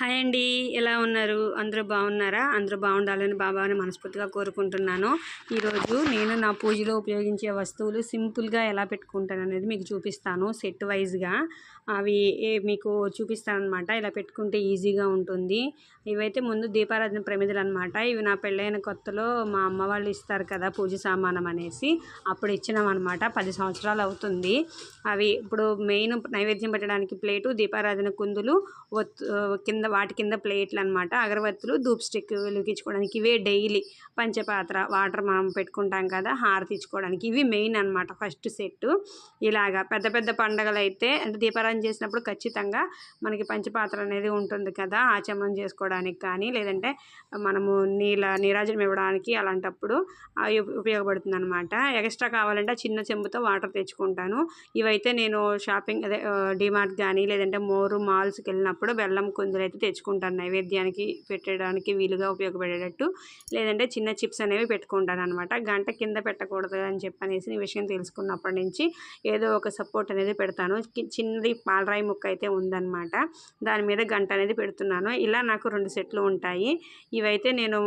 Hi అండి. ఎలా ఉన్నారు? అందరూ బాగున్నారా? అందరూ బాగుండాలని బాబాని మనస్ఫూర్తిగా కోరుకుంటున్నాను. ఈరోజు నేను నా పూజలో ఉపయోగించే వస్తువులు సింపుల్గా ఎలా పెట్టుకుంటాను అనేది మీకు చూపిస్తాను సెట్ వైజ్గా. అవి ఏ- మీకు చూపిస్తానమాట ఇలా పెట్టుకుంటే ఈజీగా ఉంటుంది. ఇవైతే ముందు దీపారాధన ప్రమిదలు అనమాట ఇవి నా పెళ్ళైన కొత్తలో మా అమ్మ వాళ్ళు ఇస్తారు కదా పూజ సామానం అనేసి. అప్పుడు ఇచ్చినాం అనమాట పది సంవత్సరాలు అవుతుంది. అవి ఇప్పుడు మెయిన్ నైవేద్యం పెట్టడానికి ప్లేటు దీపారాధన కుందులు కింద వాటి కింద ప్లేట్లు అనమాట అగరబత్తులు ధూప్ స్టిక్ వెలిగించుకోవడానికి ఇవే డైలీ పంచపాత్ర వాటర్ మనం పెట్టుకుంటాం కదా హారతి ఇచ్చుకోవడానికి ఇవి మెయిన్ అనమాట ఫస్ట్ సెట్ ఇలాగా పెద్ద పెద్ద పండగలు అయితే అంటే దీపారాధన చేసినప్పుడు ఖచ్చితంగా మనకి పంచపాత్ర అనేది ఉంటుంది కదా ఆచమనం చేసుకోవడానికి కానీ లేదంటే మనము నీళ్ళ నీరాజనం ఇవ్వడానికి అలాంటప్పుడు అవి ఉపయోగపడుతుంది అనమాట ఎక్స్ట్రా కావాలంటే చిన్న చెంబుతో వాటర్ తెచ్చుకుంటాను. ఇవైతే నేను షాపింగ్ అదే డిమార్ట్ కానీ లేదంటే మోరు మాల్స్కి వెళ్ళినప్పుడు బెల్లం కుందులు అయితే తెచ్చుకుంటాను నైవేద్యానికి పెట్టడానికి వీలుగా ఉపయోగపడేటట్టు. లేదంటే చిన్న చిప్స్ అనేవి పెట్టుకుంటాను అనమాట గంట కింద పెట్టకూడదు అని చెప్పనేసి ఈ విషయం తెలుసుకున్నప్పటి నుంచి ఏదో ఒక సపోర్ట్ అనేది పెడతాను. చిన్నది పాలరాయి ముక్క అయితే ఉందన్నమాట. దాని మీద గంట అనేది పెడుతున్నాను. ఇలా నాకు రెండు సెట్లు ఉంటాయి. ఇవైతే నేను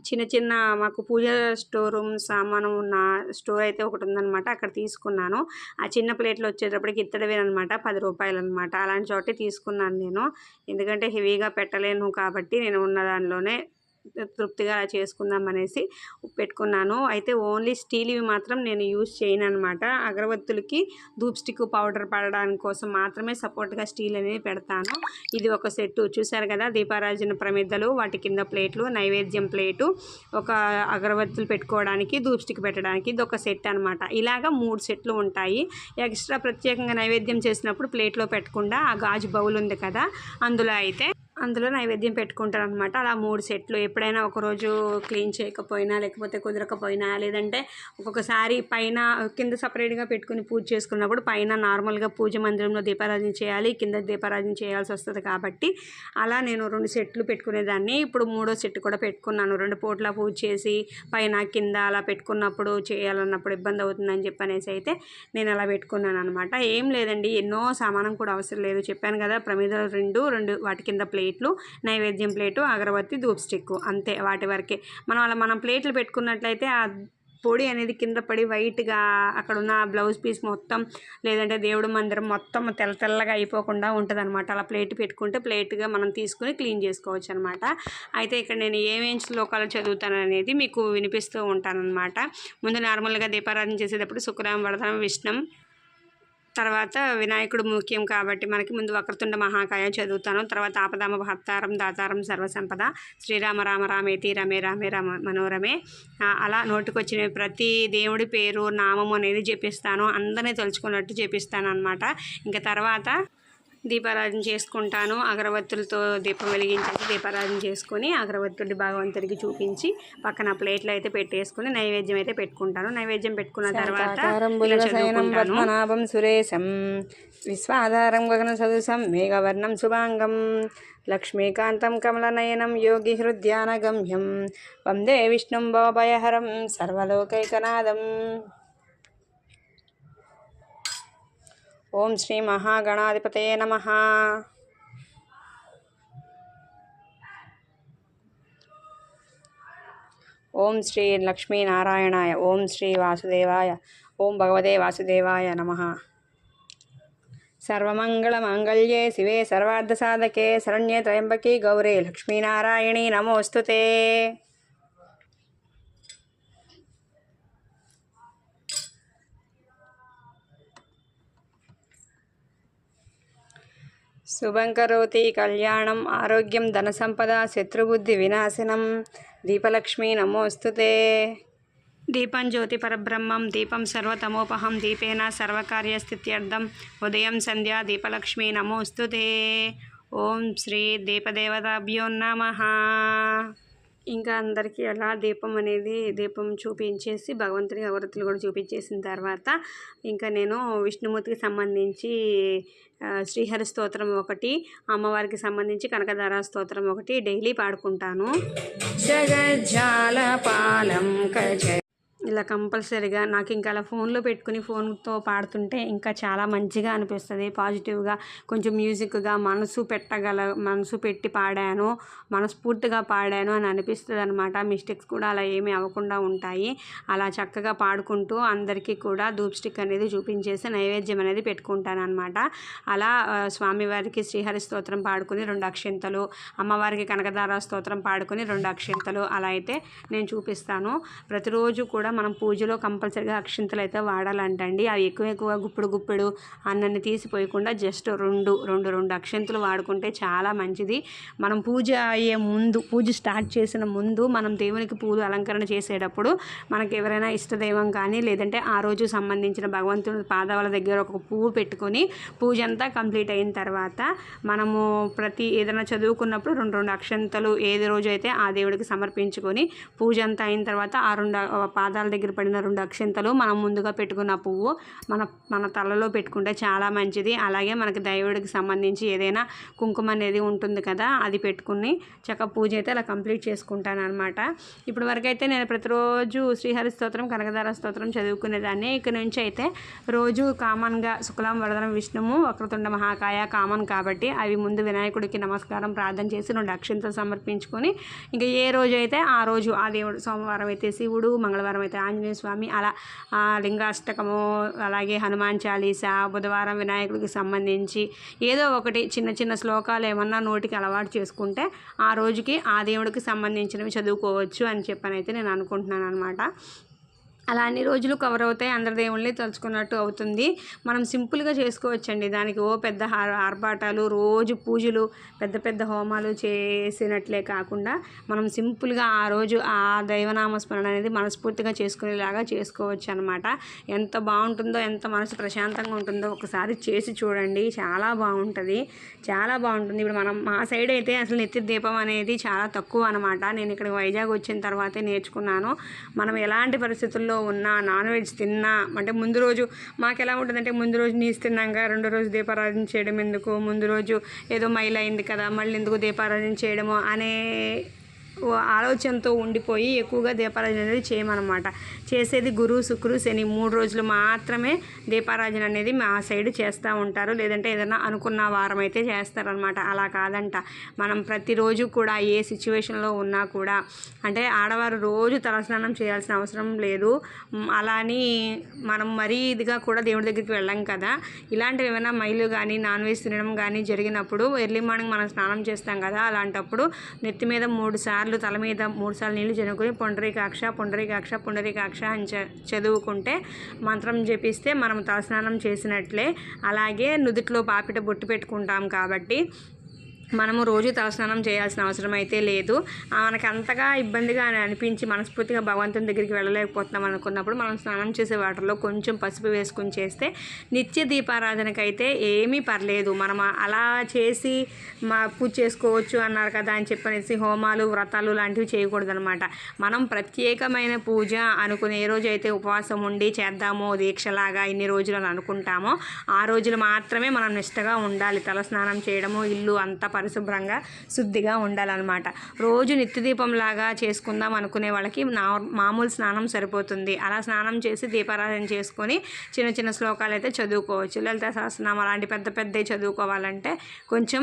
చిన్న చిన్న మాకు పూజ స్టోర్ రూమ్ సామాను ఉన్న స్టోర్ అయితే ఒకటి ఉందనమాట అక్కడ తీసుకున్నాను. ఆ చిన్న ప్లేట్లో వచ్చేటప్పటికి ఇత్తడివేనమాట పది రూపాయలు అనమాట అలాంటి చోటే తీసుకున్నాను నేను. ఎందుకంటే హెవీగా పెట్టలేను కాబట్టి నేను ఉన్న దానిలోనే తృప్తిగా చేసుకుందాం అనేసి పెట్టుకున్నాను. అయితే ఓన్లీ స్టీల్ ఇవి మాత్రం నేను యూజ్ చేయను అనమాట అగరబత్తులకి ధూప్ స్టిక్ పౌడర్ పడడానికి కోసం మాత్రమే సపోర్ట్గా స్టీల్ అనేది పెడతాను. ఇది ఒక సెట్టు. చూసారు కదా దీపారాజన ప్రమిద్దలు వాటి కింద ప్లేట్లు నైవేద్యం ప్లేటు ఒక అగరబత్తులు పెట్టుకోవడానికి ధూప్ స్టిక్ పెట్టడానికి ఇది ఒక సెట్ అనమాట ఇలాగ మూడు సెట్లు ఉంటాయి. ఎక్స్ట్రా ప్రత్యేకంగా నైవేద్యం చేసినప్పుడు ప్లేట్లో పెట్టకుండా ఆ గాజు బౌల్ ఉంది కదా అందులో అయితే అందులో నైవేద్యం పెట్టుకుంటారు అనమాట అలా మూడు సెట్లు. ఎప్పుడైనా ఒకరోజు క్లీన్ చేయకపోయినా లేకపోతే కుదరకపోయినా లేదంటే ఒక్కొక్కసారి పైన కింద సపరేట్గా పెట్టుకుని పూజ చేసుకున్నప్పుడు పైన నార్మల్గా పూజ మందిరంలో దీపారాధన చేయాలి కింద దీపారాధన చేయాల్సి వస్తుంది కాబట్టి అలా నేను రెండు సెట్లు పెట్టుకునేదాన్ని. ఇప్పుడు మూడో సెట్ కూడా పెట్టుకున్నాను. రెండు పూట్ల పూజ చేసి పైన కింద అలా పెట్టుకున్నప్పుడు చేయాలన్నప్పుడు ఇబ్బంది అవుతుందని చెప్పనేసి అయితే నేను అలా పెట్టుకున్నాను అనమాట ఏం లేదండి. ఎన్నో సామానం కూడా అవసరం లేదు. చెప్పాను కదా ప్రమిదలు రెండు రెండు వాటి కింద ప్లేట్లు నైవేద్యం ప్లేటు అగరబత్తి ధూప్ స్టిక్ అంతే వాటి వరకే. మనం అలా మనం ప్లేట్లు పెట్టుకున్నట్లయితే ఆ పొడి అనేది కింద పడి వైట్గా అక్కడ ఉన్న బ్లౌజ్ పీస్ మొత్తం లేదంటే దేవుడు మందిరం మొత్తం తెల్ల తెల్లగా అయిపోకుండా ఉంటుంది అనమాట అలా ప్లేట్ పెట్టుకుంటే ప్లేట్గా మనం తీసుకుని క్లీన్ చేసుకోవచ్చు అనమాట అయితే ఇక్కడ నేను ఏమేం శ్లోకాలు చదువుతాను అనేది మీకు వినిపిస్తూ ఉంటానన్నమాట. ముందు నార్మల్గా దీపారాధన చేసేటప్పుడు శుక్రవారం వరదనం విష్ణం తర్వాత వినాయకుడు ముఖ్యం కాబట్టి మనకి ముందు వక్రతుండ మహాకాయ చదువుతాను. తర్వాత ఆపదామ భర్తారం దాతారం సర్వసంపద శ్రీరామ రామ రామేతి రమే రామే రమ మనోరమే. అలా నోటికొచ్చిన ప్రతి దేవుడి పేరు నామం అనేది చెప్పిస్తాను. అందరినీ తలుచుకున్నట్టు చెప్పిస్తాను అనమాట ఇంకా తర్వాత దీపారాధన చేసుకుంటాను. అగరబత్తులతో దీపం వెలిగించేసి దీపారాధన చేసుకొని అగరబత్తుడి భగవంతుడికి చూపించి పక్కన ప్లేట్లు అయితే పెట్టేసుకుని నైవేద్యం అయితే పెట్టుకుంటాను. నైవేద్యం పెట్టుకున్న తర్వాత సురేశం విశ్వాధారం గగన సదృశం మేఘవర్ణం శుభాంగం లక్ష్మీకాంతం కమలనయనం యోగి హృద్యానగమ్యం వందే విష్ణుం భవభయహరం సర్వలోకైకనాథం. ఓం శ్రీ మహాగణాధిపతయ నమ. ఓం శ్రీ లక్ష్మీనారాయణాయ ఓం శ్రీ వాసుదేవాయ ఓం భగవదే వాసుదేవాయ నమ. సర్వమంగళమాంగళ్యే శివే సర్వార్థసాధకే శరణ్యే త్రయంబకే గౌరే లక్ష్మీనారాయణీ నమోస్తుతే. శుభం కరోతి కళ్యాణం ఆరోగ్యం ధన సంపద శత్రుబుద్ధి వినాశనం. దీపలక్ష్మి నమోస్తుతే దీపం జ్యోతి పరబ్రహ్మం దీపం సర్వతమోపహం దీపేన సర్వకార్యస్థిత్యర్థం. ఉదయం సంధ్యా దీపలక్ష్మి నమోస్తుతే ఓం శ్రీ దీపదేవతాభ్యో నమ. ఇంకా అందరికీ అలా దీపం అనేది దీపం చూపించేసి భగవంతుని అగరత్తులు కూడా చూపించేసిన తర్వాత ఇంకా నేను విష్ణుమూర్తికి సంబంధించి శ్రీహరి స్తోత్రం ఒకటి అమ్మవారికి సంబంధించి కనకదార స్తోత్రం ఒకటి డైలీ పాడుకుంటాను. జగజ్జాలపాలం కజ ఇలా కంపల్సరీగా నాకు ఇంకా అలా ఫోన్లో పెట్టుకుని ఫోన్తో పాడుతుంటే ఇంకా చాలా మంచిగా అనిపిస్తుంది. పాజిటివ్గా కొంచెం మ్యూజిక్గా మనసు పెట్టగల మనసు పెట్టి పాడాను మనస్ఫూర్తిగా పాడాను అని అనిపిస్తుంది అనమాట మిస్టేక్స్ కూడా అలా ఏమీ అవ్వకుండా ఉంటాయి. అలా చక్కగా పాడుకుంటూ అందరికీ కూడా ధూప్ స్టిక్ అనేది చూపించేసి నైవేద్యం అనేది పెట్టుకుంటాను అనమాట అలా స్వామివారికి శ్రీహరి స్తోత్రం పాడుకుని రెండు అక్షింతలు అమ్మవారికి కనకదార స్తోత్రం పాడుకొని రెండు అక్షింతలు అలా అయితే నేను చూపిస్తాను. ప్రతిరోజు కూడా మనం పూజలో కంపల్సరీగా అక్షింతలు అయితే వాడాలంటండి. అవి ఎక్కువ ఎక్కువ గుప్పుడు గుప్పుడు అన్నన్ని తీసిపోయకుండా జస్ట్ రెండు రెండు రెండు అక్షింతలు వాడుకుంటే చాలా మంచిది. మనం పూజ అయ్యే ముందు పూజ స్టార్ట్ చేసిన ముందు మనం దేవునికి పూలు అలంకరణ చేసేటప్పుడు మనకి ఎవరైనా ఇష్టదైవం కానీ లేదంటే ఆ రోజు సంబంధించిన భగవంతుని పాదవాల దగ్గర ఒక పువ్వు పెట్టుకొని పూజ అంతా కంప్లీట్ అయిన తర్వాత మనము ప్రతి ఏదైనా చదువుకున్నప్పుడు రెండు రెండు అక్షంతలు ఏది రోజు అయితే ఆ దేవుడికి సమర్పించుకొని పూజ అంతా అయిన తర్వాత ఆ రెండు పాదాల దగ్గర పడిన రెండు అక్షంతలు మనం ముందుగా పెట్టుకున్న పువ్వు మన మన తలలో పెట్టుకుంటే చాలా మంచిది. అలాగే మనకి దైవుడికి సంబంధించి ఏదైనా కుంకుమ అనేది ఉంటుంది కదా అది పెట్టుకుని చక్క పూజ అయితే అలా కంప్లీట్ చేసుకుంటాను అనమాట ఇప్పుడు వరకు అయితే నేను ప్రతిరోజు శ్రీహరి స్తోత్రం కనకదార స్తోత్రం చదువుకునేదాన్ని. ఇక నుంచి అయితే రోజు కామన్గా శుక్లాం వరదనం విష్ణుము వక్రతుండ మహాకాయ కామన్ కాబట్టి అవి ముందు వినాయకుడికి నమస్కారం ప్రార్థన చేసి రెండు అక్షంతలు సమర్పించుకొని ఇంకా ఏ రోజు అయితే ఆ రోజు ఆ దేవుడు సోమవారం అయితే శివుడు మంగళవారం అయితే ఆంజనేయ స్వామి అలా ఆ, లింగాష్టకము అలాగే హనుమాన్ చాలీస బుధవారం వినాయకుడికి సంబంధించి ఏదో ఒకటి చిన్న చిన్న శ్లోకాలు ఏమన్నా నోటికి అలవాటు చేసుకుంటే ఆ రోజుకి ఆ దేవుడికి సంబంధించినవి చదువుకోవచ్చు అని చెప్పనైతే నేను అనుకుంటున్నాను అనమాట అలా అన్ని రోజులు కవర్ అవుతాయి అందరి దేవుళ్ళని తలుచుకున్నట్టు అవుతుంది. మనం సింపుల్గా చేసుకోవచ్చండి. దానికి ఓ పెద్ద ఆర్భాటాలు రోజు పూజలు పెద్ద పెద్ద హోమాలు చేసినట్లే కాకుండా మనం సింపుల్గా ఆ రోజు ఆ దైవనామ స్మరణ అనేది మనస్ఫూర్తిగా చేసుకునేలాగా చేసుకోవచ్చు అనమాట ఎంత బాగుంటుందో ఎంత మనసు ప్రశాంతంగా ఉంటుందో ఒకసారి చేసి చూడండి. చాలా బాగుంటుంది. చాలా బాగుంటుంది. ఇప్పుడు మనం మా సైడ్ అయితే అసలు నిత్య దీపం అనేది చాలా తక్కువ అనమాట నేను ఇక్కడ వైజాగ్ వచ్చిన తర్వాతే నేర్చుకున్నాను. మనం ఎలాంటి పరిస్థితుల్లో ఉన్నా నాన్ వెజ్ తిన్నా అంటే ముందు రోజు మాకు ఎలా ఉంటుందంటే ముందు రోజు నీసు తిన్నాక రెండో రోజు దీపారాధన చేయడం ఎందుకు? ముందు రోజు ఏదో మైల్ అయింది కదా మళ్ళీ ఎందుకు దీపారాధన చేయడము అనే ఆలోచనతో ఉండిపోయి ఎక్కువగా దీపారాజన అనేది చేయమన్నమాట. చేసేది గురు శుక్రు శని మూడు రోజులు మాత్రమే దీపారాజన అనేది మా సైడ్ చేస్తూ ఉంటారు. లేదంటే ఏదైనా అనుకున్న వారం అయితే చేస్తారనమాట అలా కాదంట. మనం ప్రతిరోజు కూడా ఏ సిచ్యువేషన్లో ఉన్నా కూడా అంటే ఆడవారు రోజు తలస్నానం చేయాల్సిన అవసరం లేదు. అలా అని మనం మరీ ఇదిగా కూడా దేవుడి దగ్గరికి వెళ్ళాం కదా. ఇలాంటివి ఏమైనా మైలు కానీ నాన్ వెజ్ తినడం కానీ జరిగినప్పుడు ఎర్లీ మార్నింగ్ మనం స్నానం చేస్తాం కదా అలాంటప్పుడు నెత్తి మీద మూడు సార్లు తల మీద మూడుసార్లు నీళ్ళు జనుకుని పొండరీకాక్ష పొండరీకాక్ష పొండరీకాక్ష అని చదువుకుంటే మంత్రం జపిస్తే మనం తలస్నానం చేసినట్లే. అలాగే నుదుట్లో పాపిట బొట్టు పెట్టుకుంటాం కాబట్టి మనము రోజు తలస్నానం చేయాల్సిన అవసరం అయితే లేదు. మనకు మనకి అంతగా ఇబ్బందిగా అని అనిపించి మనస్ఫూర్తిగా భగవంతుని దగ్గరికి వెళ్ళలేకపోతున్నాం అనుకున్నప్పుడు మనం స్నానం చేసే వాటర్లో కొంచెం పసుపు వేసుకుని చేస్తే నిత్య దీపారాధనకైతే ఏమీ పర్లేదు. మనం అలా చేసి మా పూజ చేసుకోవచ్చు అన్నారు కదా అని చెప్పనేసి హోమాలు వ్రతాలు లాంటివి చేయకూడదు అనమాట మనం ప్రత్యేకమైన పూజ అనుకునే ఏ రోజు అయితే ఉపవాసం ఉండి చేద్దామో దీక్షలాగా ఇన్ని రోజులు అని అనుకుంటామో ఆ రోజులు మాత్రమే మనం నిష్టగా ఉండాలి. తలస్నానం చేయడము ఇల్లు అంతా పరిశుభ్రంగా శుద్ధిగా ఉండాలన్నమాట. రోజు నిత్యదీపంలాగా చేసుకుందాం అనుకునే వాళ్ళకి మామూలు స్నానం సరిపోతుంది. అలా స్నానం చేసి దీపారాధన చేసుకొని చిన్న చిన్న శ్లోకాలు అయితే చదువుకోవచ్చు. లలిత సహస్రనామం అలాంటి పెద్ద పెద్దవి చదువుకోవాలంటే కొంచెం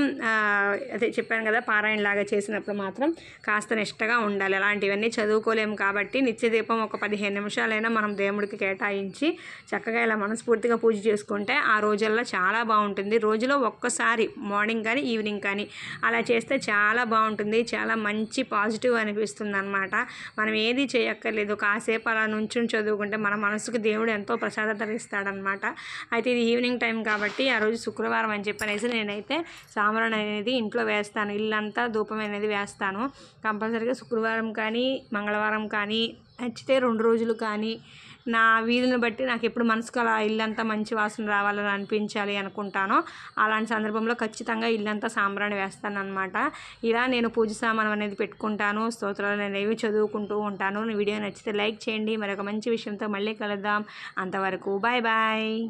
అదే చెప్పాను కదా పారాయణ లాగా చేసినప్పుడు మాత్రం కాస్త నిష్టగా ఉండాలి. అలాంటివన్నీ చదువుకోలేము కాబట్టి నిత్య దీపం ఒక పదిహేను నిమిషాలైనా మనం దేవుడికి కేటాయించి చక్కగా ఇలా మనస్ఫూర్తిగా పూజ చేసుకుంటే ఆ రోజుల్లో చాలా బాగుంటుంది. రోజులో ఒక్కసారి మార్నింగ్ కానీ ఈవినింగ్ కానీ అలా చేస్తే చాలా బాగుంటుంది. చాలా మంచి పాజిటివ్ అనిపిస్తుంది అనమాట మనం ఏది చేయక్కర్లేదు. కాసేపు అలా నుంచుని చదువుకుంటే మన మనసుకు దేవుడు ఎంతో ప్రసాదత ఇస్తాడనమాట అయితే ఇది ఈవినింగ్ టైం కాబట్టి ఆ రోజు శుక్రవారం అని చెప్పనేసి నేనైతే సాంబ్రాణి అనేది ఇంట్లో వేస్తాను. ఇల్లంతా ధూపం అనేది వేస్తాను. కంపల్సరీగా శుక్రవారం కానీ మంగళవారం కానీ నచ్చితే రెండు రోజులు కానీ నా వీలుని బట్టి నాకు ఎప్పుడు మనసుకు అలా ఇల్లంతా మంచి వాసన రావాలని అనిపించాలి అనుకుంటానో అలాంటి సందర్భంలో ఖచ్చితంగా ఇల్లంతా సాంబ్రాణి వేస్తాను అనమాట ఇలా నేను పూజ సామానం అనేది పెట్టుకుంటాను స్తోత్రాలు అనేవి చదువుకుంటూ ఉంటాను. వీడియో నచ్చితే లైక్ చేయండి. మరొక మంచి విషయంతో మళ్ళీ కలుద్దాం. అంతవరకు బాయ్ బాయ్.